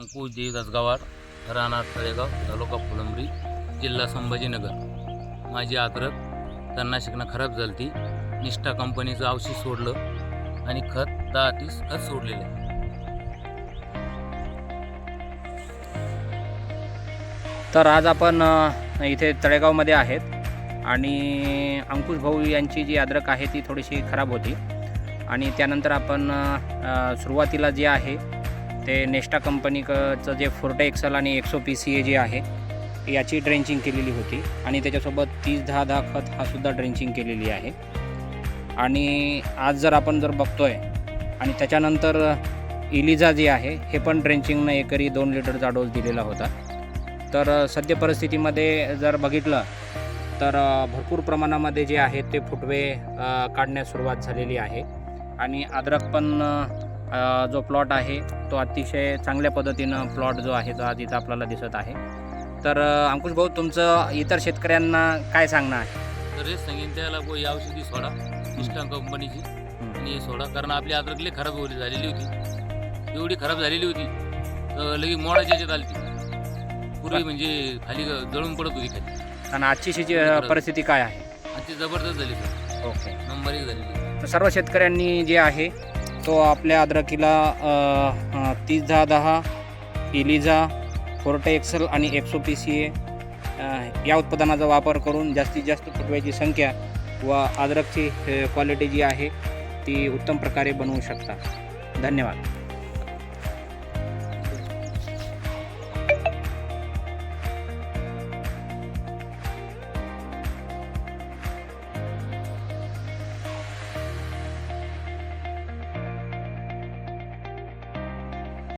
अंकुश देवदास गावाड राहणार तळेगाव तालुका फुलंब्री जिल्हा संभाजीनगर. माझी आद्रक त्यांना शिकणं खराब झालती निष्ठा कंपनीचं औषध सोडलं आणि खत दहा तीस खत सोडलेलं. आहे तर आज आपण इथे तळेगावमध्ये आहेत आणि अंकुश भाऊ यांची जी अद्रक आहे ती थोडीशी खराब होती. आणि त्यानंतर आपण सुरुवातीला जे आहे ते नेस्टा कंपनीचं जे फोर्टे एक्सल आणि एक्सो पी सी ए जे आहे याची ड्रेंचिंग केलेली होती. आणि त्याच्यासोबत तीस दहा दहा खत हा सुद्धा ड्रेंचिंग केलेली आहे. आणि आज जर आपण जर बघतोय आणि त्याच्यानंतर इलिझा जे आहे हे पण ड्रेंचिंगनं एकरी दोन लिटरचा डोस दिलेला होता. तर सद्य परिस्थितीमध्ये जर बघितलं तर भरपूर प्रमाणामध्ये जे आहे ते फुटवे काढण्यास सुरुवात झालेली आहे. आणि अद्रक पण जो प्लॉट आहे तो अतिशय चांगल्या पद्धतीनं प्लॉट जो आहे तो आज इथं आपल्याला दिसत आहे. तर अंकुश भाऊ तुमचं इतर शेतकऱ्यांना काय सांगणं आहे? तर हेच सांगेन त्याला या औषधी सोडा निष्ठा कंपनीची आणि हे सोडा. कारण आपली अद्रक लई खराब होली झालेली होती. एवढी खराब झालेली होती तर लगे मोडाच्या याच्यात आली पूर्वी म्हणजे खाली जळून पडत होती खाली. आणि आजची शेती परिस्थिती काय आहे? ती जबरदस्त झाली सर. ओके. नंबर एक झालेली. तर सर्व शेतकऱ्यांनी जे आहे तो आपल्या अद्रकीला तीस दहा दहा इलिझा फोर्टे एक्सल आणि एक्सो पी सी ए या उत्पादनाचा वापर करून जास्तीत जास्त फुटव्याची संख्या व अद्रकची क्वालिटी जी आहे ती उत्तम प्रकारे बनवू शकता. धन्यवाद.